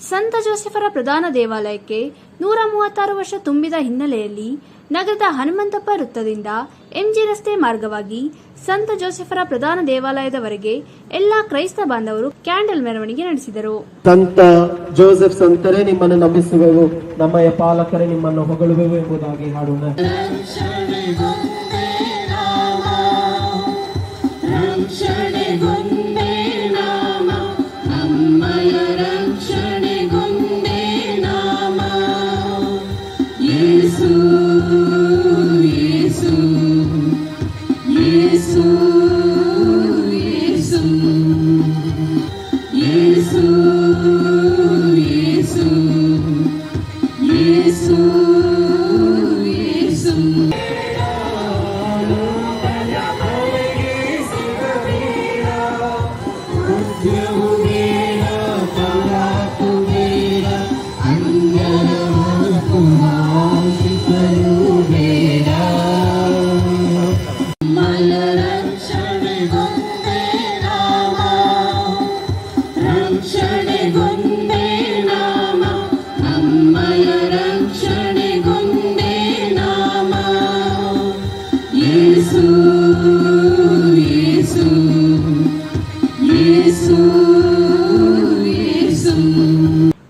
ಸಂತ ಜೋಸೆಫರ ಪ್ರಧಾನ ದೇವಾಲಯಕ್ಕೆ ನೂರ ಮೂವತ್ತಾರು ವರ್ಷ ತುಂಬಿದ ಹಿನ್ನೆಲೆಯಲ್ಲಿ ನಗರದ ಹನುಮಂತಪ್ಪ ವೃತ್ತದಿಂದ ಎಂಜಿ ರಸ್ತೆ ಮಾರ್ಗವಾಗಿ ಸಂತ ಜೋಸೆಫರ ಪ್ರಧಾನ ದೇವಾಲಯದವರೆಗೆ ಎಲ್ಲಾ ಕ್ರೈಸ್ತ ಬಾಂಧವರು ಕ್ಯಾಂಡಲ್ ಮೆರವಣಿಗೆ ನಡೆಸಿದರು. ಸಂತ ಜೋಸೆಫ್ ಸಂತರೇ ನಿಮ್ಮನ್ನು ನಂಬಿಸುವೆವು. ನಮ್ಮ ಪಾಲಕರೇ ನಿಮ್ಮನ್ನು ಹೊಗಳುವೆವು ಎಂಬುದಾಗಿ ಹಾಡೋಣ.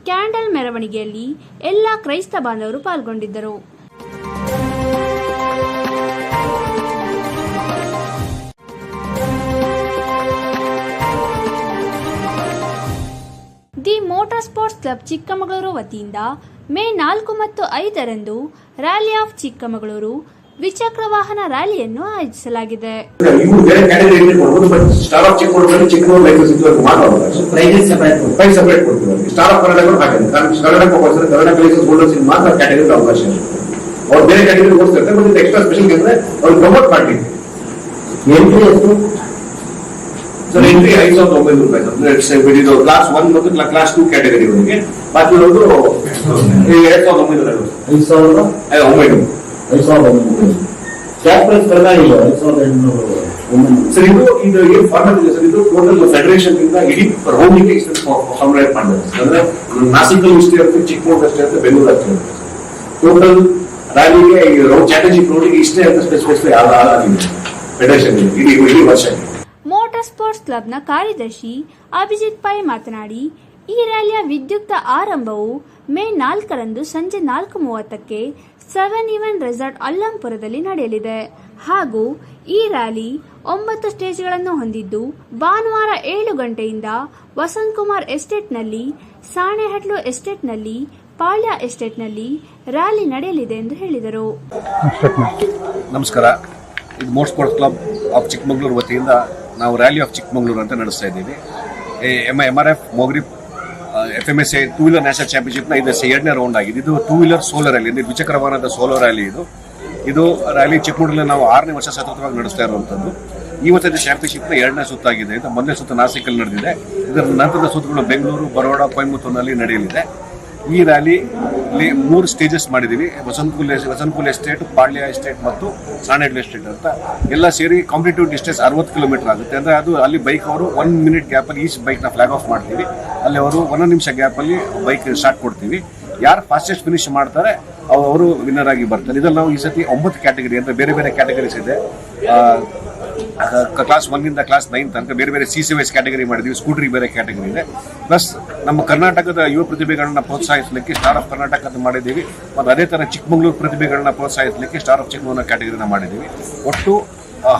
ಕ್ಯಾಂಡಲ್ ಮೆರವಣಿಗೆಯಲ್ಲಿ ಎಲ್ಲಾ ಕ್ರೈಸ್ತ ಬಾಂಧವರು ಪಾಲ್ಗೊಂಡಿದ್ದರು. The motor sports club Chikkamagaluru ವತಿಯಿಂದ ಮೇ ನಾಲ್ಕು ಮತ್ತು ಐದರಂದು ರ್ಯಾಲಿ ಆಫ್ ಚಿಕ್ಕಮಗಳೂರು ದ್ವಿಚಕ್ರ ವಾಹನ ರ್ಯಾಲಿಯನ್ನು ಆಯೋಜಿಸಲಾಗಿದೆ. ಬೇರೆ ಕ್ಯಾಟಗರಿ ಎಕ್ಸ್ಟ್ರಾ ಸ್ಪೆಷಲ್ ಪ್ರಮೋಟ್ ಮಾಡಿ ಎಂಟ್ರಿ ಎಷ್ಟು ಸರ್ ಎಂಟ್ರಿ ಐದು ಸಾವಿರದ ಒಂಬೈನೂರು ರೂಪಾಯಿ ಅಂದ್ರೆ it's, uh, ಇದು ಕ್ಲಾಸ್ ಒನ್ ಮತ್ತು ಕ್ಲಾಸ್ ಟೂ ಕ್ಯಾಟಗರಿ ಅವರಿಗೆ ಬಾಕಿ ಇರೋದು ಎರಡ್ ಸಾವಿರದ ಒಂಬೈನೂರ ಐವತ್ತು ಐದು ಸಾವಿರದ ಏ, ಒಂಬೈನೂರು ಐದು ಸಾವಿರದ ಒಂಬೈನೂರು ಕ್ಯಾಪ್ ಪ್ರೈಸ್ ಕಡಿಮೆ ಆಗಿಲ್ಲ ಐದು ಸಾವಿರದ ಎಂಟುನೂರು ಒಂಬೈನೂರು ಸರ್ ಇದು ಇದು ಏನ್ ಫಾರ್ಮೆಟ್ ಇದೆ ಸರ್ ಇದು ಟೋಟಲ್ ಫೆಡರೇಷನ್ ಇಂದ ಇಡೀ ರೌಂಡಿಗೆ ಇಷ್ಟು ಸಮರೈಸ್ ಮಾಡಿದ್ದಾರೆ ಅಂದ್ರೆ ನಾಸಿಕಲ್ ಇಷ್ಟೇ ಇರುತ್ತೆ ಚಿಕ್ಕಮಗಳೂರು ಅಷ್ಟೇ ಇರುತ್ತೆ ಬೆಂಗಳೂರು ಅಷ್ಟೇ ಇರುತ್ತೆ ಟೋಟಲ್ ರ್ಯಾಲಿಗೆ ಈ ರೌಂಡ್ ಚಾಟರ್ಜಿ ರೋಡಿಗೆ ಇಷ್ಟೇ ಅಂತ ಸ್ಪೆಸಿಫಿಕ್ ಆಗಿದೆ ಫೆಡರೇಷನ್ ಇಡೀ ಇಡೀ ವರ್ಷ ಮೋಟಾರ್ ಸ್ಪೋರ್ಟ್ಸ್ ಕ್ಲಬ್ನ ಕಾರ್ಯದರ್ಶಿ ಅಭಿಜಿತ್ ಪೈ ಮಾತನಾಡಿ, ಈ ರ್ಯಾಲಿಯ ವಿದ್ಯುಕ್ತ ಆರಂಭವು ಮೇ ನಾಲ್ಕರಂದು ಸಂಜೆ ನಾಲ್ಕು ಮೂವತ್ತಕ್ಕೆ ಸೆವೆನ್ ಇವನ್ ರೆಸಾರ್ಟ್ ಅಲ್ಲಂಪುರದಲ್ಲಿ ನಡೆಯಲಿದೆ. ಹಾಗೂ ಈ ರ್ಯಾಲಿ ಒಂಬತ್ತು ಸ್ಟೇಜ್ಗಳನ್ನು ಹೊಂದಿದ್ದು, ಭಾನುವಾರ ಏಳು ಗಂಟೆಯಿಂದ ವಸಂತ್ ಕುಮಾರ್ ಎಸ್ಟೇಟ್ನಲ್ಲಿ, ಸಾಣೆಹಟ್ಲು ಎಸ್ಟೇಟ್ನಲ್ಲಿ, ಪಾಳ್ಯ ಎಸ್ಟೇಟ್ನಲ್ಲಿ ರ್ಯಾಲಿ ನಡೆಯಲಿದೆ ಎಂದು ಹೇಳಿದರು. ನಮಸ್ಕಾರ. ಇದು ಕ್ಲಬ್ ಚಿಕ್ಕಮಗಳೂರು ವತಿಯಿಂದ ನಾವು ರ್ಯಾಲಿ ಆಫ್ ಚಿಕ್ಕಮಗಳೂರು ಅಂತ ನಡೆಸ್ತಾ ಇದ್ದೀವಿ. M M R F ಮೊಗ್ರಿ F M S A two wheeler national ಚಾಂಪಿಯನ್ಶಿಪ್ನ ಇದು ಎರಡನೇ ರೌಂಡ್ ಆಗಿದೆ. ಇದು ಟೂ ವೀಲರ್ ಸೋಲೋ ರ್ಯಾಲಿ ಅಂದರೆ ದ್ವಿಚಕ್ರ ವಾಹನದ ಸೋಲೋ ರ್ಯಾಲಿ ಇದು. ಇದು ರ್ಯಾಲಿ ಚಿಕ್ಕಮಗಳೂರಲ್ಲಿ ನಾವು ಆರನೇ ವರ್ಷ ಸತತವಾಗಿ ನಡೆಸ್ತಾ ಇರುವಂಥದ್ದು ಇವತ್ತಿನ ಚಾಂಪಿಯನ್ಶಿಪ್ನ ಎರಡನೇ ಸುತ್ತಾಗಿದೆ. ಇದು ಮೊನ್ನೆ ಸುತ್ತು ನಾಸಿಕಲ್ಲಿ ನಡೆದಿದೆ. ಇದರ ನಂತರದ ಸುತ್ತುಗಳು ಬೆಂಗಳೂರು ಬರೋಡ ಕೊಯಮತ್ತೂರಿನಲ್ಲಿ ನಡೆಯಲಿದೆ. ಈ ರ್ಯಾಲಿ ಮೂರು ಸ್ಟೇಜಸ್ ಮಾಡಿದ್ದೀವಿ ವಸಂತಕುಲ್ ವಸಂತಕುಲ್ ಎಸ್ಟೇಟ್ ಪಾಳ್ಯ ಎಸ್ಟೇಟ್ ಮತ್ತು ಸಾಣೆಡ್ಲು ಎಸ್ಟೇಟ್ ಅಂತ. ಎಲ್ಲ ಸೇರಿ ಕಾಂಪಿಟೇಟಿವ್ ಡಿಸ್ಟೆನ್ಸ್ ಅರವತ್ತು ಕಿಲೋಮೀಟರ್ ಆಗುತ್ತೆ. ಅಂದರೆ ಅದು ಅಲ್ಲಿ ಬೈಕ್ ಅವರು ಒನ್ ಮಿನಿಟ್ ಗ್ಯಾಪಲ್ಲಿ ಈಚ್ ಬೈಕ್ನ ಫ್ಲಾಗ್ ಆಫ್ ಮಾಡ್ತೀವಿ. ಅಲ್ಲಿ ಅವರು ಒಂದೊಂದು ನಿಮಿಷ ಗ್ಯಾಪಲ್ಲಿ ಬೈಕ್ ಸ್ಟಾರ್ಟ್ ಕೊಡ್ತೀವಿ. ಯಾರು ಫಾಸ್ಟೆಸ್ಟ್ ಫಿನಿಶ್ ಮಾಡ್ತಾರೆ ಅವರು ವಿನ್ನರ್ ಆಗಿ ಬರ್ತಾರೆ. ಇದರಲ್ಲಿ ನಾವು ಈ ಸತಿ ಒಂಬತ್ತು ಕ್ಯಾಟಗರಿ ಅಂದರೆ ಬೇರೆ ಬೇರೆ ಕ್ಯಾಟಗರೀಸ್ ಇದೆ. ಕ್ಲಾಸ್ ಒನ್ನಿಂದ ಕ್ಲಾಸ್ ನೈನ್ ತನಕ ಬೇರೆ ಬೇರೆ ಸಿ ಸಿ ವೈಸ್ ಕ್ಯಾಟಗರಿ ಮಾಡಿದ್ವಿ ಸ್ಕೂಟ್ರಿ ಬೇರೆ ಕ್ಯಾಟಗರಿ ಇದೆ. ಪ್ಲಸ್ ನಮ್ಮ ಕರ್ನಾಟಕದ ಯುವ ಪ್ರತಿಭೆಗಳನ್ನ ಪ್ರೋತ್ಸಾಹಿಸಲಿಕ್ಕೆ ಸ್ಟಾರ್ ಆಫ್ ಕರ್ನಾಟಕ ಮಾಡಿದ್ದೀವಿ. ಮತ್ತು ಅದೇ ಥರ ಚಿಕ್ಕಮಗಳೂರು ಪ್ರತಿಭೆಗಳನ್ನ ಪ್ರೋತ್ಸಾಹಿಸಲಿಕ್ಕೆ ಸ್ಟಾರ್ ಆಫ್ ಚಿಕ್ಕಮಗಳೂರು ಕ್ಯಾಟಗರಿನ ಮಾಡಿದ್ದೀವಿ. ಒಟ್ಟು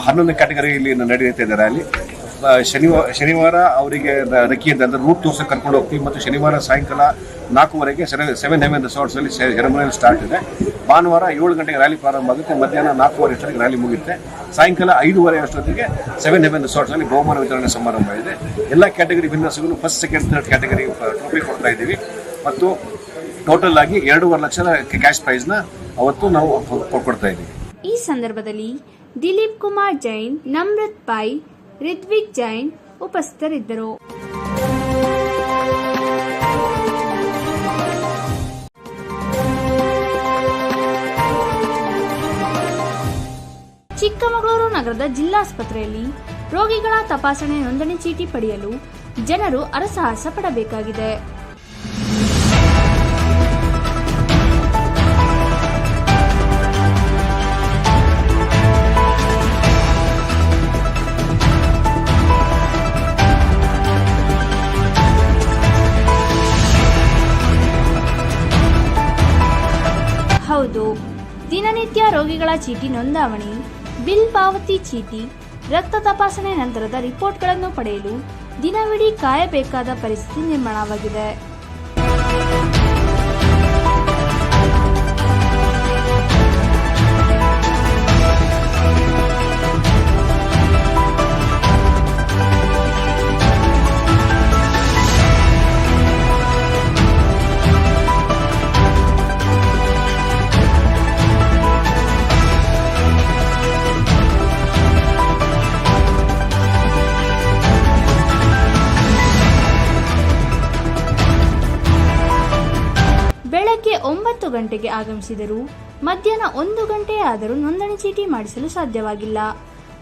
ಹನ್ನೊಂದು ಕ್ಯಾಟಗರಿಯಲ್ಲಿ ನಡೆಯುತ್ತೆ ಇದೆ ರ್ಯಾಲಿ ಶನಿವಾರ ಶನಿವಾರ ಅವರಿಗೆ ರಕಿ ಅಂತ ಅಂದ್ರೆ ರೂಟ್ ತೋರ್ಸಕ್ಕೆ ಕರ್ಕೊಂಡು ಹೋಗ್ತೀವಿ. ಮತ್ತು ಶನಿವಾರ ಸಾಯಂಕಾಲ ನಾಲ್ಕೂವರೆಗೆ ಸೆವೆನ್ ಹೆವೆನ್ ರಿಸಾರ್ಟ್ಸಲ್ಲಿ ಸೆರೆಮನಿಯಲ್ ಸ್ಟಾರ್ಟ್ ಇದೆ. ಭಾನುವಾರ ಏಳು ಗಂಟೆಗೆ ರ್ಯಾಲಿ ಪ್ರಾರಂಭ ಆಗುತ್ತೆ. ಮಧ್ಯಾಹ್ನ ನಾಲ್ಕೂವರೆ ಅಷ್ಟೊತ್ತಿಗೆ ರ್ಯಾಲಿ ಮುಗಿಯುತ್ತೆ. ಸಾಯಂಕಾಲ ಐದೂವರೆ ಅಷ್ಟೊತ್ತಿಗೆ ಸೆವೆನ್ ಹೆವೆನ್ ರಿಸಾರ್ಟ್ಸ್ ಅಲ್ಲಿ ಬಹುಮಾನ ವಿತರಣೆ ಸಮಾರಂಭ ಇದೆ. ಎಲ್ಲ ಕ್ಯಾಟಗರಿ ವಿನ್ಯಾಸಗಳು first second third category trophy ಕೊಡ್ತಾ ಇದ್ದೀವಿ. ಮತ್ತು ಟೋಟಲ್ ಆಗಿ ಎರಡೂವರೆ ಲಕ್ಷ ಕ್ಯಾಶ್ ಪ್ರೈಸ್ನ ಅವತ್ತು ನಾವು ಕೊಡ್ಕೊಡ್ತಾ ಇದ್ದೀವಿ. ಈ ಸಂದರ್ಭದಲ್ಲಿ ದಿಲೀಪ್ ಕುಮಾರ್ ಜೈನ್, ನಮ್ರತ್ ಪೈ ರಿದ್ವಿಕ್ ಜೈನ್ ಉಪಸ್ಥಿತರಿದ್ದರು. ಚಿಕ್ಕಮಗಳೂರು ನಗರದ ಜಿಲ್ಲಾಸ್ಪತ್ರೆಯಲ್ಲಿ ರೋಗಿಗಳ ತಪಾಸಣೆ ನೋಂದಣಿ ಚೀಟಿ ಪಡೆಯಲು ಜನರು ಅರಸಾಹಸ ಪಡಬೇಕಾಗಿದೆ. ಹೌದು. ದಿನನಿತ್ಯ ರೋಗಿಗಳ ಚೀಟಿ ನೋಂದಾವಣಿ ಬಿಲ್ ಪಾವತಿ ಚೀಟಿ ರಕ್ತ ತಪಾಸಣೆ ನಂತರದ ರಿಪೋರ್ಟ್ಗಳನ್ನು ಪಡೆಯಲು ದಿನವಿಡೀ ಕಾಯಬೇಕಾದ ಪರಿಸ್ಥಿತಿ ನಿರ್ಮಾಣವಾಗಿದೆ. ಗಂಟೆಗೆ ಆಗಮಿಸಿದರು ಮಧ್ಯಾಹ್ನ ಒಂದು ಗಂಟೆ ಆದರೂ ನೋಂದಣಿ ಚೀಟಿ ಮಾಡಿಸಲು ಸಾಧ್ಯವಾಗಿಲ್ಲ.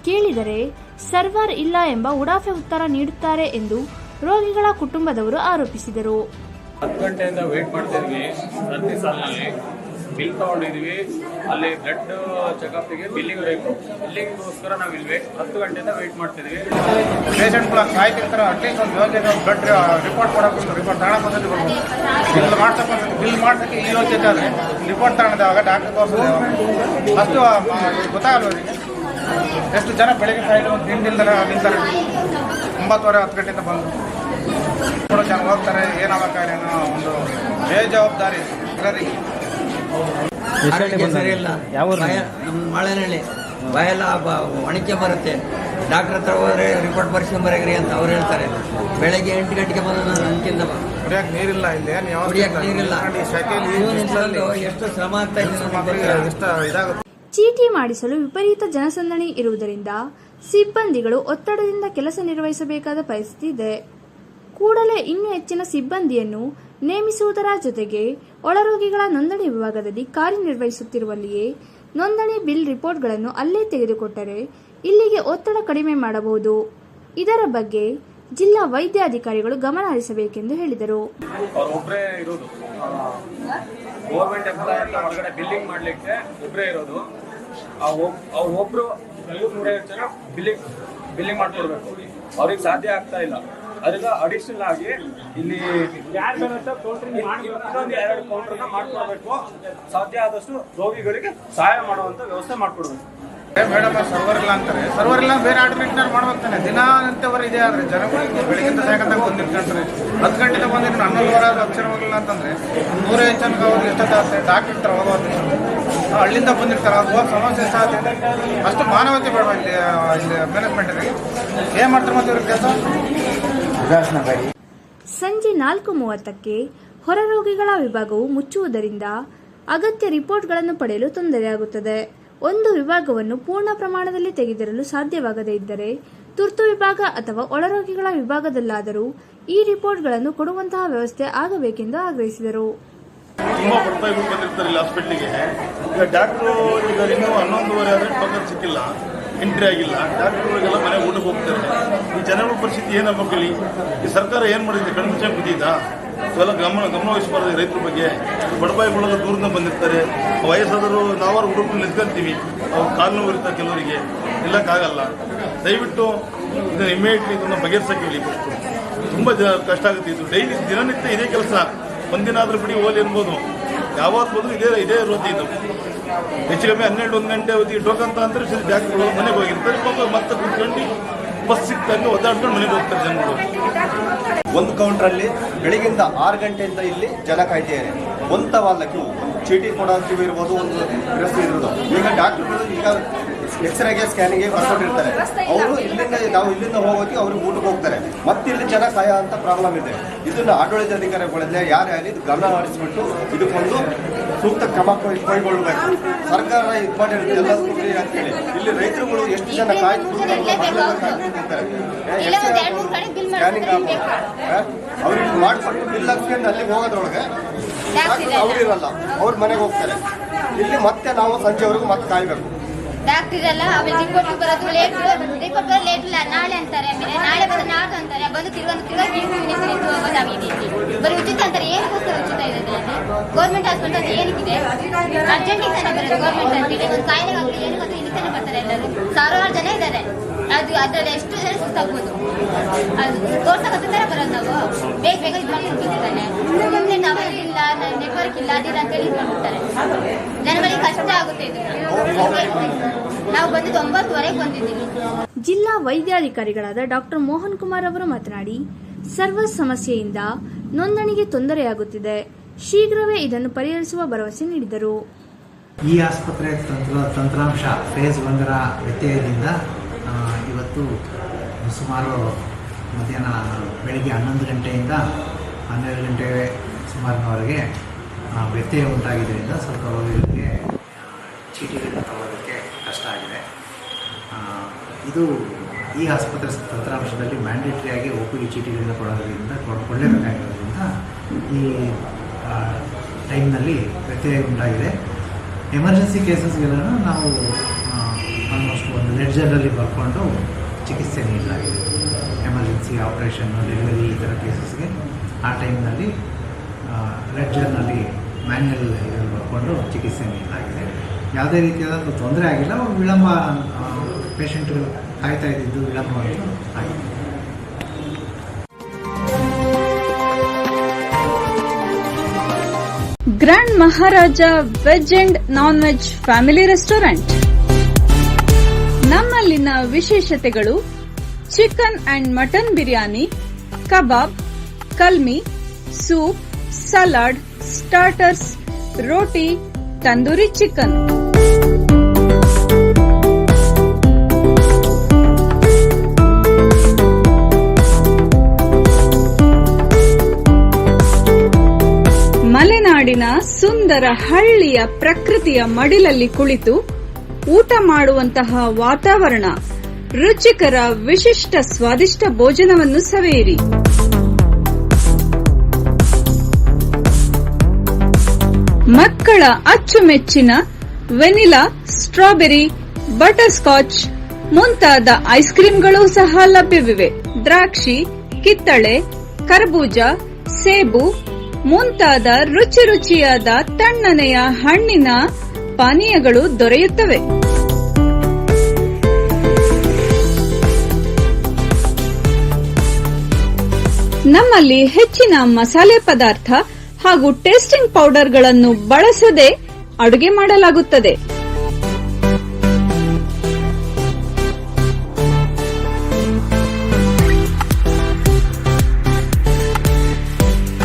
ಕೇಳಿದರೆ, ಸರ್ವರ್ ಇಲ್ಲ ಎಂಬ ಉಡಾಫೆ ಉತ್ತರ ನೀಡುತ್ತಾರೆ ಎಂದು ರೋಗಿಗಳ ಕುಟುಂಬದವರು ಆರೋಪಿಸಿದರು. ಬಿಲ್ ತಗೊಂಡಿದ್ವಿ. ಅಲ್ಲಿ ಬ್ಲಡ್ ಚೆಕಪ್ಗೆ ಬಿಲ್ಲಿಂಗ್ ಬೇಕು. ಬಿಲ್ಲಿಂಗ್ಗೋಸ್ಕರ ನಾವು ಇಲ್ಲಿ ಹತ್ತು ಗಂಟೆಯಿಂದ ವೇಟ್ ಮಾಡ್ತಿದ್ವಿ. ಪೇಷಂಟ್ಗಳ ಕಾಯ್ತಿರ್ತಾರೆ ಅಟ್ಲೀಸ್ಟ್ ಒಂದು ಯೋಜನೆ ಬ್ಲಡ್ ರಿಪೋರ್ಟ್ ಕೊಡೋಕೆ ರಿಪೋರ್ಟ್ ತಗೊಳಕ್ ಬಂದಿದ್ದು ಬಿಲ್ ಮಾಡ್ಸಕ್ಕೆ ಬಿಲ್ ಮಾಡ್ತಕ್ಕೆ ಈ ಯೋಜನೆ ಆದರೆ. ರಿಪೋರ್ಟ್ ತಗೊಂಡಾಗ ಡಾಕ್ಟರ್ ತೋರಿಸಿದೆ ಅಷ್ಟು ಗೊತ್ತಾಗಲ್ಲ ಅವರಿಗೆ ಎಷ್ಟು ಜನ ಬೆಳಗ್ಗೆ ಕಾಯಿಲೆ ಒಂದು ತಿಂಡಿಲ್ದಲ್ಲ ನಿಲ್ತಾರೆ. ಒಂಬತ್ತುವರೆ, ಹತ್ತು ಗಂಟೆಯಿಂದ ಬಂದು. ಕೂಡ ಜನ ಹೋಗ್ತಾರೆ. ಏನಾಗಬೇಕಾದ್ರೆ ಅನ್ನೋ ಒಂದು ಬೇಜವಾಬ್ದಾರಿ ಎಲ್ಲರಿಗೆ ಆರೋಗ್ಯ ಭಯ ನಮ್ಮ ಮಳೆನಳ್ಳಿ ಬಾಯೆಲ್ಲ ಬ- ಒಣಕೆ ಬರುತ್ತೆ. ಡಾಕ್ಟರ್ ಹತ್ರ ಹೋದ್ರೆ ರಿಪೋರ್ಟ್ ಬರ್ಸ್ಕೊಂಬರಗ್ರಿ ಅಂತ ಅವ್ರು ಹೇಳ್ತಾರೆ. ಬೆಳಗ್ಗೆ ಎಂಟು ಗಂಟೆಗೆ ಬಂದು ನಾನು ಅಂತಿಂದ ಕುಡಿಯಕ್ಕೆ ನೀರಿಲ್ಲ ಇಲ್ಲಿ ಕುಡಿಯಕ್ಕೆ ನೀರಿಲ್ಲ. ಎಷ್ಟು ಶ್ರಮ ಆಗ್ತಾ ಇದೆ ಚೀಟಿ ಮಾಡಿಸಲು ವಿಪರೀತ ಜನಸಂದಣಿ ಇರುವುದರಿಂದ ಸಿಬ್ಬಂದಿಗಳು ಒತ್ತಡದಿಂದ ಕೆಲಸ ನಿರ್ವಹಿಸಬೇಕಾದ ಪರಿಸ್ಥಿತಿ ಇದೆ. ಕೂಡಲೇ ಇನ್ನೂ ಹೆಚ್ಚಿನ ಸಿಬ್ಬಂದಿಯನ್ನು ನೇಮಿಸುವುದರ ಜೊತೆಗೆ ಒಳರೋಗಿಗಳ ನೋಂದಣಿ ವಿಭಾಗದಲ್ಲಿ ಕಾರ್ಯನಿರ್ವಹಿಸುತ್ತಿರುವಲ್ಲಿಯೇ ನೋಂದಣಿ ಬಿಲ್ ರಿಪೋರ್ಟ್ಗಳನ್ನು ಅಲ್ಲೇ ತೆಗೆದುಕೊಟ್ಟರೆ ಇಲ್ಲಿಗೆ ಒತ್ತಡ ಕಡಿಮೆ ಮಾಡಬಹುದು. ಇದರ ಬಗ್ಗೆ ಜಿಲ್ಲಾ ವೈದ್ಯಾಧಿಕಾರಿಗಳು ಗಮನ ಹರಿಸಬೇಕೆಂದು ಹೇಳಿದರು. ಬಿಲ್ಲಿಂಗ್ ಮಾಡ್ಲಿಕ್ಕೆ ಒಬ್ಬರೇ ಇರೋದು. ಒಬ್ರು ನೂರೈವತ್ತು ಜನ ಬಿಲ್ಲಿಂಗ್ ಬಿಲ್ಲಿಂಗ್ ಮಾಡ್ಕೊಡ್ಬೇಕು. ಅವ್ರಿಗೆ ಸಾಧ್ಯ ಆಗ್ತಾ ಇಲ್ಲ. ಅದರಿಂದ ಅಡಿಷನಲ್ ಆಗಿ ಇಲ್ಲಿ ಇನ್ನೊಂದು ಎರಡು ಕೌಂಟರ್ನ ಮಾಡ್ಕೊಡ್ಬೇಕು. ಸಾಧ್ಯ ಆದಷ್ಟು ರೋಗಿಗಳಿಗೆ ಸಹಾಯ ಮಾಡುವಂತ ವ್ಯವಸ್ಥೆ ಮಾಡ್ಕೊಡ್ಬೇಕು. ಮೇಡಮ್ ಸರ್ವರ್ ಇಲ್ಲ ಅಂತಾರೆ. ಸರ್ವರ್ ಇಲ್ಲ ಬೇರೆ ಆಲ್ಟರ್ನೇಟ್ನ ಮಾಡ್ಬೇಕು ತಾನೆ ದಿನ ನಿತ್ಯವರ ಇದೆ ಆದ್ರೆ. ಜನಗಳಿಗೆ ಬೆಳಗಿಂದ ಸಾಯಂಕಾಲ ಬಂದು ನಿಂತ್ಕೊಂಡ್ರೆ ಹತ್ತು ಗಂಟೆಗೆ ಬಂದಿದ್ದು ಹನ್ನೊಂದುವರೆ ಅಕ್ಷರ ಹೋಗಿಲ್ಲ ಅಂತಂದ್ರೆ ನೂರೇ ಜನಕ್ಕೆ ಅವ್ರಿಗೆ ಎಷ್ಟೊತ್ತಾಗುತ್ತೆ? ಡಾಕ್ಟರ್ ಹತ್ರ ಹೋಗೋದು ಹಳ್ಳಿಯಿಂದ ಬಂದಿರ್ತಾರೆ. ಅದು ಹೋಗಿ ಸಮಸ್ಯೆ ಸಾಧ್ಯ ಅಷ್ಟು ಮಾನವತೆ ಬೇಡ ಇಲ್ಲಿ ಇಲ್ಲಿ ಮ್ಯಾನೇಜ್ಮೆಂಟಿಗೆ ಏನು ಮಾಡ್ತಾರೆ ಮತ್ತೆ ಇವ್ರ ಕೆಲಸ? ಸಂಜೆ ನಾಲ್ಕು ಮೂವತ್ತಕ್ಕೆ ಹೊರರೋಗಿಗಳ ವಿಭಾಗವು ಮುಚ್ಚುವುದರಿಂದ ಅಗತ್ಯ ರಿಪೋರ್ಟ್ಗಳನ್ನು ಪಡೆಯಲು ತೊಂದರೆಯಾಗುತ್ತದೆ. ಒಂದು ವಿಭಾಗವನ್ನು ಪೂರ್ಣ ಪ್ರಮಾಣದಲ್ಲಿ ತೆಗೆದಿರಲು ಸಾಧ್ಯವಾಗದೇ ಇದ್ದರೆ ತುರ್ತು ವಿಭಾಗ ಅಥವಾ ಒಳರೋಗಿಗಳ ವಿಭಾಗದಲ್ಲಾದರೂ ಈ ರಿಪೋರ್ಟ್ಗಳನ್ನು ಕೊಡುವಂತಹ ವ್ಯವಸ್ಥೆ ಆಗಬೇಕೆಂದು ಆಗ್ರಹಿಸಿದರು. ತುಂಬ ಬಡಪಾಯಿಗಳು ಬಂದಿರ್ತಾರೆ ಇಲ್ಲಿ ಹಾಸ್ಪಿಟ್ಲಿಗೆ ಈಗ ಡಾಕ್ಟ್ರು ಈಗ ಇನ್ನೂ ಹನ್ನೊಂದುವರೆ ಆದರೆ ಟೋಕನ್ ಸಿಕ್ಕಿಲ್ಲ. ಎಂಟ್ರಿ ಆಗಿಲ್ಲ. ಡಾಕ್ಟರ್ಗಳಿಗೆಲ್ಲ ಮನೆ ಊಟಕ್ಕೆ ಹೋಗ್ತಾರೆ. ಈ ಜನಗಳ ಪರಿಸ್ಥಿತಿ ಏನಾಗಬೇಕು ಇಲ್ಲಿ ಈ ಸರ್ಕಾರ ಏನು ಮಾಡಿದೆ? ಕಣ್ಮುಚ್ಚೆ ಬಿದ್ದಿದ್ದಾ ಇವೆಲ್ಲ ಗಮನ ಗಮನ ವಹಿಸಬಾರ್ದು ರೈತರ ಬಗ್ಗೆ. ಬಡಪಾಯಿಗಳೆಲ್ಲ ದೂರದಿಂದ ಬಂದಿರ್ತಾರೆ. ವಯಸ್ಸಾದರೂ ನಾವಾರು ಹುಡುಗರು ನಿಂತ್ಕೊಂತೀವಿ. ಅವ್ರ ಕಾಲು ನೋವು ಇರ್ತಾರೆ ಕೆಲವರಿಗೆ. ನಿಲ್ಲಕ್ಕಾಗಲ್ಲ. ದಯವಿಟ್ಟು ಇದನ್ನು ಇಮಿಡಿಯೇಟ್ಲಿ ಇದನ್ನು ಬಗೆಹರಿಸಕ್ಕೇಳಿ ಫಸ್ಟು ತುಂಬ ಜ- ಕಷ್ಟ ಆಗುತ್ತೆ ಇದು. ಡೈಲಿ ದಿನನಿತ್ಯ ಇದೇ ಕೆಲಸ. ಒಂದಿನ ಆದ್ರೂ ಬಿಡಿ ಓಲಿ ಅನ್ಬೋದು. ಯಾವತ್ತು ಬಂದ್ರೂ ಇದೇ ಇದೇ ಇರೋದು ಇದು. ಹೆಚ್ಚು ಕಮ್ಮಿ ಹನ್ನೆರಡು ಒಂದು ಗಂಟೆ ಅವಧಿ ಟೋಕನ್ ಅಂದ್ರೆ ಸರಿ ಬ್ಯಾಗ್ ಮನೆಗೆ ಹೋಗಿರ್ತಾರೆ ಮತ್ತೆ ಕುತ್ಕೊಂಡು ಬಸ್ ಸಿಕ್ತಂಗೆ ಒದ್ದಾಡ್ಕೊಂಡು ಮನೆಗೆ ಹೋಗ್ತಾರೆ ಜನಗಳು ಒಂದು ಕೌಂಟರ್ ಅಲ್ಲಿ ಬೆಳಗಿಂದ ಆರು ಗಂಟೆಯಿಂದ ಇಲ್ಲಿ ಜನ ಕಾಯ್ತಿದ್ದಾರೆ ಒಂದು ಚೀಟಿ ಕೊಡೋ ಇರ್ಬೋದು, ಒಂದು ವ್ಯವಸ್ಥೆ ಇರ್ಬೋದು. ಈಗ ಡಾಕ್ಟರ್ಗಳು ಈಗ ಎಕ್ಸ್ರೇಗೆ ಸ್ಕ್ಯಾನಿಂಗ್ಗೆ ಬರ್ಕೊಂಡಿರ್ತಾರೆ ಅವರು ಇಲ್ಲಿಂದ ನಾವು ಇಲ್ಲಿಂದ ಹೋಗೋಕೆ ಅವ್ರಿಗೆ ಊಟಕ್ಕೆ ಹೋಗ್ತಾರೆ. ಮತ್ತೆ ಇಲ್ಲಿ ಜನ ಕಾಯೋ ಅಂತ ಪ್ರಾಬ್ಲಮ್ ಇದೆ. ಇದನ್ನ ಆಡಳಿತಾಧಿಕಾರಿಗಳಿಂದ ಯಾರೇ ಆಗಲಿ ಇದು ಗಮನ ಹರಿಸ್ಬಿಟ್ಟು ಇದಕ್ಕೊಂದು ಸೂಕ್ತ ಕ್ರಮ ಕೈಗೊಳ್ಳಬೇಕು. ಸರ್ಕಾರ ಇದು ಮಾಡಿರುತ್ತೆ ಎಲ್ಲ ಅಂತೇಳಿ. ಇಲ್ಲಿ ರೈತರುಗಳು ಎಷ್ಟು ಜನ ಕಾಯ್ದು ಸ್ಕ್ಯಾನಿಂಗ್ ಅವ್ರಿಗೆ ಮಾಡ್ಕೊಂಡು ಬಿಲ್ ಹಾಕ್ಸ್ಕೊಂಡು ಅಲ್ಲಿಗೆ ಹೋಗೋದ್ರೊಳಗೆ ಅವ್ರಿರಲ್ಲ ಅವ್ರ ಮನೆಗೆ ಹೋಗ್ತಾರೆ. ಇಲ್ಲಿ ಮತ್ತೆ ನಾವು ಸಂಜೆವರೆಗೂ ಮತ್ತೆ ಕಾಯ್ಬೇಕು. ಡಾಕ್ಟರ್ ಎಲ್ಲ ಆಮೇಲೆ ರಿಪೋರ್ಟ್ ಬರೋದು ಲೇಟ್ ರಿಪೋರ್ಟ್ ಬರೋದು ಲೇಟ್ ಇಲ್ಲ, ನಾಳೆ ಅಂತಾರೆ, ಆಮೇಲೆ ನಾಳೆ ಬಂದ್ರೆ ನಾಡ್ದು ಅಂತಾರೆ. ಬಂದು ತಿರುಗೊಂದು ತಿರುಗ ನಿಂತು ಹೋಗೋದು ಆ ರೀತಿ ಬರೀ ಉಚಿತ ಅಂತಾರೆ, ಏನಕ್ಕೋಸ್ಕರ ಉಚಿತ ಇದೆ ಗೌರ್ಮೆಂಟ್ ಹಾಸ್ಪಿಟಲ್ ಅಂತ ಏನಕ್ಕಿದೆ ಅರ್ಜೆಂಟಿಗೆ ತಾನೇ ಬರೋದು ಗೌರ್ಮೆಂಟ್ ಅಂತೇಳಿ ಒಂದು ಕಾಯಿಲೆ ಆಗಲಿ ಏನಕ್ಕಾದ್ರೂ ಇಲ್ಲಿ ತಾನೇ ಬರ್ತಾರೆ ಎಲ್ಲರೂ? ಸಾವಿರಾರು ಜನ ಇದ್ದಾರೆ. ಅದು ಅದರಲ್ಲಿ ಎಷ್ಟು ಜನ ಸುತ್ತಾಗ್ಬೋದು ಅದು ತೋರ್ಸಕ್ಕೆ ತರ ಬರೋದು ನಾವು ಬೇಗ ಬೇಗ ಇದು ನಾವು ಇಲ್ಲ ನೆಟ್ವರ್ಕ್ ಇಲ್ಲ ಅದಿಲ್ಲ ಅಂತೇಳಿ ಇದು ಮಾಡ್ಬಿಡ್ತಾರೆ ಜನಗಳಿಗೆ ಕಷ್ಟ ಆಗುತ್ತೆ ಇದು ನಾವು ಬಂದಿದ್ದು ಒಂಬತ್ತುವರೆಗೆ ಬಂದಿದ್ದೀವಿ ಜಿಲ್ಲಾ ವೈದ್ಯಾಧಿಕಾರಿಗಳಾದ ಡಾಕ್ಟರ್ ಮೋಹನ್ ಕುಮಾರ್ ಅವರು ಮಾತನಾಡಿ, ಸರ್ವ ಸಮಸ್ಯೆಯಿಂದ ನೋಂದಣಿಗೆ ತೊಂದರೆಯಾಗುತ್ತಿದೆ. ಶೀಘ್ರವೇ ಇದನ್ನು ಪರಿಹರಿಸುವ ಭರವಸೆ ನೀಡಿದರು. ಈ ಆಸ್ಪತ್ರೆ ತಂತ್ರ ತಂತ್ರಾಂಶ ಫೇಸ್ ಒಂದರ ವ್ಯತ್ಯಯದಿಂದ ಇವತ್ತು ಸುಮಾರು ಮಧ್ಯಾಹ್ನ ಬೆಳಿಗ್ಗೆ ಹನ್ನೊಂದು ಗಂಟೆಯಿಂದ ಹನ್ನೆರಡು ಗಂಟೆ ಸುಮಾರಿನವರೆಗೆ ವ್ಯತ್ಯಯ ಉಂಟಾಗಿದ್ದರಿಂದ ಸ್ವಲ್ಪ ರೋಗಿಗಳಿಗೆ ಚೀಟಿಗಳನ್ನು ತಗೊಳ್ಳೋದಕ್ಕೆ ಕಷ್ಟ ಆಗಿದೆ. ಇದು ಈ ಆಸ್ಪತ್ರೆ ತಂತ್ರಾಂಶದಲ್ಲಿ ಮ್ಯಾಂಡೇಟ್ರಿಯಾಗಿ ಒ ಪಿ ಡಿ ಚೀಟಿಗಳನ್ನ ಕೊಡೋದ್ರಿಂದ ಕೊಡ್- ಕೊಡಲೇಬೇಕಾಗಿರೋದ್ರಿಂದ ಈ ಟೈಮ್ನಲ್ಲಿ ವ್ಯತ್ಯಯ ಉಂಟಾಗಿದೆ. ಎಮರ್ಜೆನ್ಸಿ ಕೇಸಸ್ಗೆಲ್ಲ ನಾವು ಆಲ್ಮೋಸ್ಟ್ ಒಂದು ಲೆಡ್ಜರಲ್ಲಿ ಬರ್ಕೊಂಡು ಚಿಕಿತ್ಸೆ ನೀಡಲಾಗಿದೆ. ಎಮರ್ಜೆನ್ಸಿ ಆಪ್ರೇಷನ್ನು ಡೆಲಿವರಿ ಈ ಥರ ಕೇಸಸ್ಗೆ ಆ ಟೈಮ್ನಲ್ಲಿ ಲೆಡ್ಜರ್ನಲ್ಲಿ ಮ್ಯಾನ್ಯಲ್ ಇದರಲ್ಲಿ ಬರ್ಕೊಂಡು ಚಿಕಿತ್ಸೆ ನೀಡಲಾಗಿದೆ. ಯಾವುದೇ ರೀತಿಯಾದ ತೊಂದರೆ ಆಗಿಲ್ಲ ವಿಳಂಬ ಪೇಷಂಟ್ ಕಾಯ್ತಾ ಇದ್ದಿದ್ದು ವಿಳಂಬವಾಗಿ ಆಗಿದೆ. Grand Maharaja veg and non veg family restaurant. ನಮ್ಮಲ್ಲಿನ ವಿಶೇಷತೆಗಳು chicken and mutton biryani kebab kalmi soup salad starters roti tandoori chicken ಮಲೆನಾಡಿನ ಸುಂದರ ಹಳ್ಳಿಯ ಪ್ರಕೃತಿಯ ಮಡಿಲಲ್ಲಿ ಕುಳಿತು ಊಟ ಮಾಡುವಂತಹ ವಾತಾವರಣ. ರುಚಿಕರ, ವಿಶಿಷ್ಟ, ಸ್ವಾದಿಷ್ಟ ಭೋಜನವನ್ನು ಸವೆಯಿರಿ. ಮಕ್ಕಳ ಅಚ್ಚುಮೆಚ್ಚಿನ ವೆನಿಲಾ, ಸ್ಟ್ರಾಬೆರಿ ಬಟರ್ ಸ್ಕಾಚ್ ಮುಂತಾದ ಐಸ್ ಕ್ರೀಮ್ಗಳು ಸಹ ಲಭ್ಯವಿವೆ. ದ್ರಾಕ್ಷಿ, ಕಿತ್ತಳೆ, ಕರ್ಬೂಜ, ಸೇಬು ಮುಂತಾದ ರುಚಿ ರುಚಿಯಾದ ತಣ್ಣನೆಯ ಹಣ್ಣಿನ ಪಾನೀಯಗಳು ದೊರೆಯುತ್ತವೆ. ನಮ್ಮಲ್ಲಿ ಹೆಚ್ಚಿನ ಮಸಾಲೆ ಪದಾರ್ಥ ಹಾಗೂ ಟೇಸ್ಟಿಂಗ್ ಪೌಡರ್ಗಳನ್ನು ಬಳಸದೆ ಅಡುಗೆ ಮಾಡಲಾಗುತ್ತದೆ.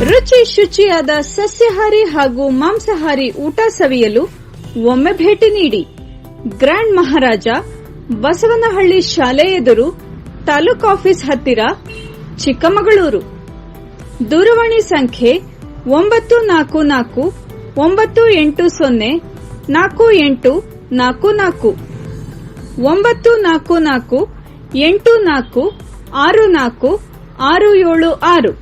ರುಚಿ ಶುಚಿಯಾದ ಸಸ್ಯಾಹಾರಿ ಹಾಗೂ ಮಾಂಸಾಹಾರಿ ಊಟ ಸವಿಯಲು ಒಮ್ಮೆ ಭೇಟಿ ನೀಡಿ. ಗ್ರ್ಯಾಂಡ್ ಮಹಾರಾಜ ಬಸವನಹಳ್ಳಿ ಶಾಲೆ ಎದುರು ತಾಲೂಕು ಆಫೀಸ್ ಹತ್ತಿರ ಚಿಕ್ಕಮಗಳೂರು. ದೂರವಾಣಿ ಸಂಖ್ಯೆ ಒಂಬತ್ತು ನಾಲ್ಕು ನಾಲ್ಕು, ಒಂಬತ್ತು ಎಂಟು ಸೊನ್ನೆ, ನಾಲ್ಕು ಎಂಟು ನಾಲ್ಕು ನಾಲ್ಕು. ಒಂಬತ್ತು ನಾಲ್ಕು ನಾಲ್ಕು, ಎಂಟು ನಾಲ್ಕು, ಆರು ನಾಲ್ಕು, ಆರು ಏಳು ಆರು.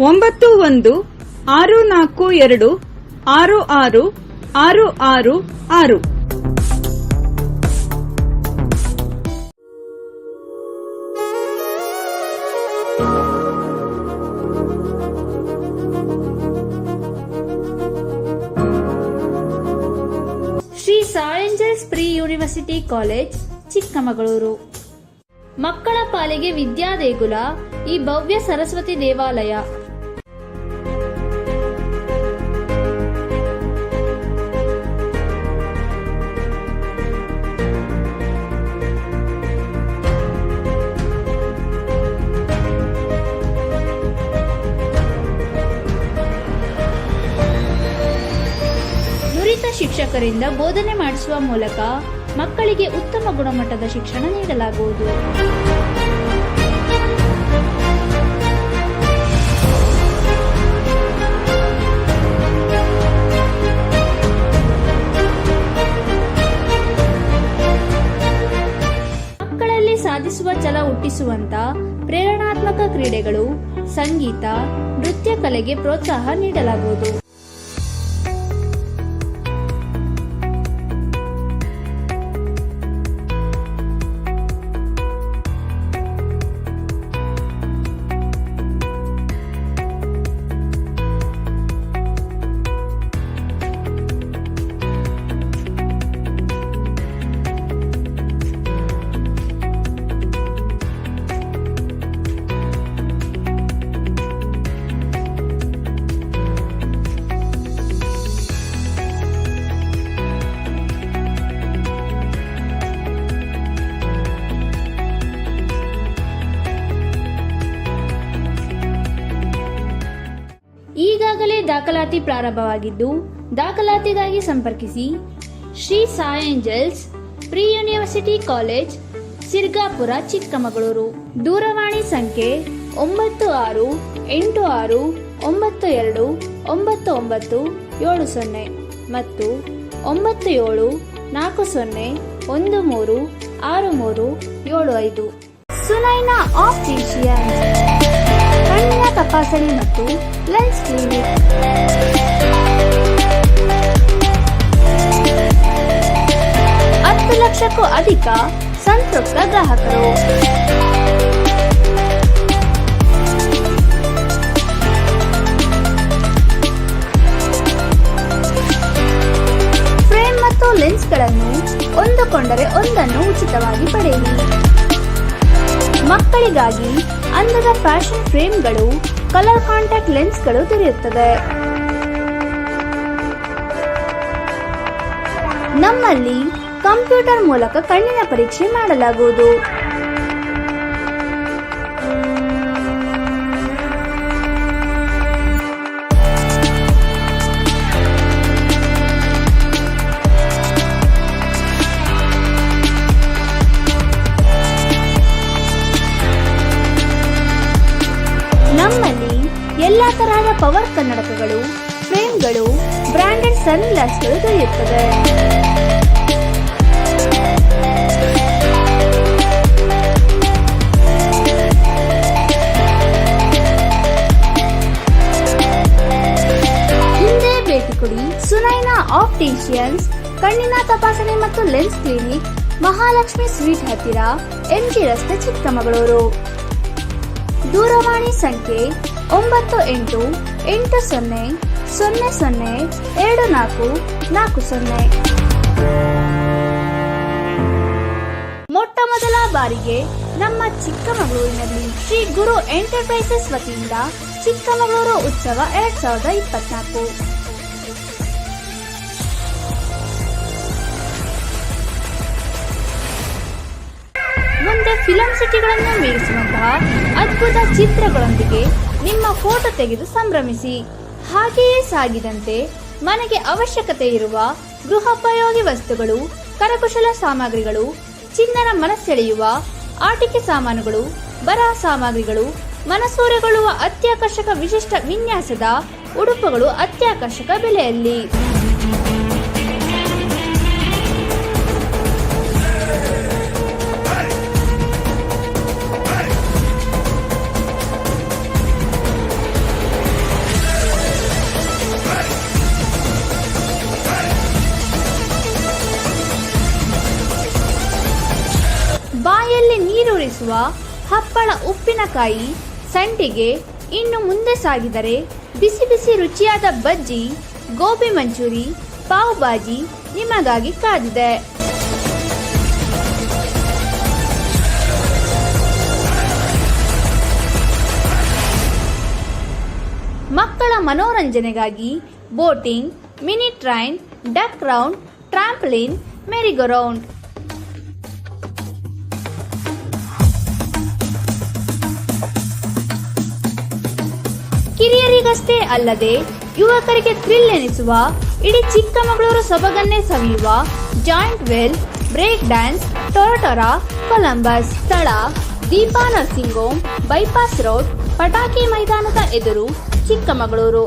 ಒಂಬತ್ತು ಒಂದು, ಆರು ನಾಲ್ಕು ಎರಡು, ಆರು ಆರು ಆರು ಆರು ಆರು. ಯೂನಿವರ್ಸಿಟಿ ಕಾಲೇಜ್ ಚಿಕ್ಕಮಗಳೂರು ಮಕ್ಕಳ ಪಾಲಿಗೆ ವಿದ್ಯಾ ದೇಗುಲ, ಈ ಭವ್ಯ ಸರಸ್ವತಿ ದೇವಾಲಯ. ಶಿಕ್ಷಕರಿಂದ ಬೋಧನೆ ಮಾಡಿಸುವ ಮೂಲಕ ಮಕ್ಕಳಿಗೆ ಉತ್ತಮ ಗುಣಮಟ್ಟದ ಶಿಕ್ಷಣ ನೀಡಲಾಗುವುದು. ಮಕ್ಕಳಲ್ಲಿ ಸಾಧಿಸುವ ಛಲ ಹುಟ್ಟಿಸುವಂತ ಪ್ರೇರಣಾತ್ಮಕ ಕ್ರೀಡೆಗಳು, ಸಂಗೀತ, ನೃತ್ಯ ಕಲೆಗೆ ಪ್ರೋತ್ಸಾಹ ನೀಡಲಾಗುವುದು. ದಾಖಲಾತಿ ಪ್ರಾರಂಭವಾಗಿದ್ದು, ದಾಖಲಾತಿಗಾಗಿ ಸಂಪರ್ಕಿಸಿ Shri Sai angels pre university college, Sirgapura, Chikkamagaluru. ದೂರವಾಣಿ ಸಂಖ್ಯೆ ಒಂಬತ್ತು ಆರು ಎಂಟು ಆರು ಒಂಬತ್ತು ಎರಡು ಒಂಬತ್ತು ಒಂಬತ್ತು ಏಳು ಸೊನ್ನೆ ಮತ್ತು ಒಂಬತ್ತು ಏಳು ನಾಲ್ಕು ಸೊನ್ನೆ ಒಂದು ಮೂರು ಆರು ಮೂರು ಏಳು ಐದು. ಸುನೈನಾ ಆಪ್ಟಿಷಿಯನ್ ಕಣ್ಣಿನ ತಪಾಸಣೆ ಮತ್ತು ಲೆನ್ಸ್ ಕ್ಲಿನಿಕ್ ಹತ್ತು ಲಕ್ಷಕ್ಕೂ ಅಧಿಕ ಸಂತೃಪ್ತ ಗ್ರಾಹಕರು. ಫ್ರೇಮ್ ಮತ್ತು ಲೆನ್ಸ್ಗಳನ್ನು ಹೊಂದಿಕೊಂಡರೆ ಕೊಂಡರೆ ಒಂದನ್ನು ಉಚಿತವಾಗಿ ಪಡೆಯಿರಿ. ಮಕ್ಕಳಿಗಾಗಿ ಅಂದದ ಫ್ಯಾಷನ್ ಫ್ರೇಮ್ಗಳು ಕಲರ್ ಕಾಂಟ್ಯಾಕ್ಟ್ ಲೆನ್ಸ್ಗಳು ದೊರೆಯುತ್ತದೆ ನಮ್ಮಲ್ಲಿ ಕಂಪ್ಯೂಟರ್ ಮೂಲಕ ಕಣ್ಣಿನ ಪರೀಕ್ಷೆ ಮಾಡಲಾಗುವುದು. ಬ್ರಾಂಡೆಡ್ ಸನ್ ಗ್ಲಾಸ್ಗಳು ದೊರೆಯುತ್ತದೆ ಹಿಂದೆ ಭೇಟಿ ಕೊಡಿ ಸುನೈನಾ ಆಪ್ಟಿಷಿಯನ್ಸ್, ಕಣ್ಣಿನ ತಪಾಸಣೆ ಮತ್ತು ಲೆನ್ಸ್ ಕ್ಲಿನಿಕ್, ಮಹಾಲಕ್ಷ್ಮಿ ಸ್ವೀಟ್ ಹತ್ತಿರ, ಎಂಜಿ ರಸ್ತೆ ಚಿಕ್ಕಮಗಳೂರು. ದೂರವಾಣಿ ಸಂಖ್ಯೆ ಒಂಬತ್ತು ಎಂಟು ಎಂಟು ಸೊನ್ನೆ ಸೊನ್ನೆ ಸೊನ್ನೆ ಎರಡು ನಾಲ್ಕು ನಾಲ್ಕು ಸೊನ್ನೆ. ಮೊಟ್ಟ ಮೊದಲ ಬಾರಿಗೆ ನಮ್ಮ ಚಿಕ್ಕಮಗಳೂರಿನಲ್ಲಿ ಶ್ರೀ ಗುರು ಎಂಟರ್ಪ್ರೈಸಸ್ ವತಿಯಿಂದ ಚಿಕ್ಕಮಗಳೂರು ಉತ್ಸವ ಎರಡ್ ಸಾವಿರದ ಇಪ್ಪತ್ನಾಲ್ಕು. ಮುಂದೆ ಫಿಲಂ ಸಿಟಿಗಳನ್ನು ಮೀರಿಸುವಂತಹ ಅದ್ಭುತ ಚಿತ್ರಗಳೊಂದಿಗೆ ನಿಮ್ಮ ಫೋಟೋ ತೆಗೆದು ಸಂಭ್ರಮಿಸಿ. ಹಾಗೆಯೇ ಸಾಗಿದಂತೆ ಮನೆಗೆ ಅವಶ್ಯಕತೆ ಇರುವ ಗೃಹೋಪಯೋಗಿ ವಸ್ತುಗಳು, ಕರಕುಶಲ ಸಾಮಗ್ರಿಗಳು ಚಿನ್ನರ ಮನಸ್ಸೆಳೆಯುವ ಆಟಿಕೆ ಸಾಮಾನುಗಳು ಬರಹ ಸಾಮಗ್ರಿಗಳು, ಮನಸೂರೆಗೊಳ್ಳುವ ಅತ್ಯಾಕರ್ಷಕ ವಿಶಿಷ್ಟ ವಿನ್ಯಾಸದ ಉಡುಪುಗಳು ಅತ್ಯಾಕರ್ಷಕ ಬೆಲೆಯಲ್ಲಿ. ಉಪ್ಪಿನಕಾಯಿ ಸಂಡಿಗೆ ಇನ್ನು ಮುಂದೆ ಸಾಗಿದರೆ ಬಿಸಿ ಬಿಸಿ ರುಚಿಯಾದ ಬಜ್ಜಿ, ಗೋಬಿ ಮಂಚೂರಿ, ಪಾವ್ ಬಾಜಿ ನಿಮಗಾಗಿ ಕಾದಿದೆ. ಮಕ್ಕಳ ಮನೋರಂಜನೆಗಾಗಿ boating, mini train, duck round, trampoline, merry go round. ಕಿರಿಯರಿಗಷ್ಟೇ ಅಲ್ಲದೆ ಯುವಕರಿಗೆ ಥ್ರಿಲ್ ಎನಿಸುವ, ಇಡೀ ಚಿಕ್ಕಮಗಳೂರು ಸೊಬಗನ್ನೇ ಸವಿಯುವ ಜಾಯಿಂಟ್ ವೆಲ್, ಬ್ರೇಕ್ ಡ್ಯಾನ್ಸ್, ಟೊರಟೊರಾ, ಕೊಲಂಬಸ್ ಸ್ಥಳ Deepa nursing home bypass road, ಪಟಾಕಿ ಮೈದಾನದ ಎದುರು ಚಿಕ್ಕಮಗಳೂರು.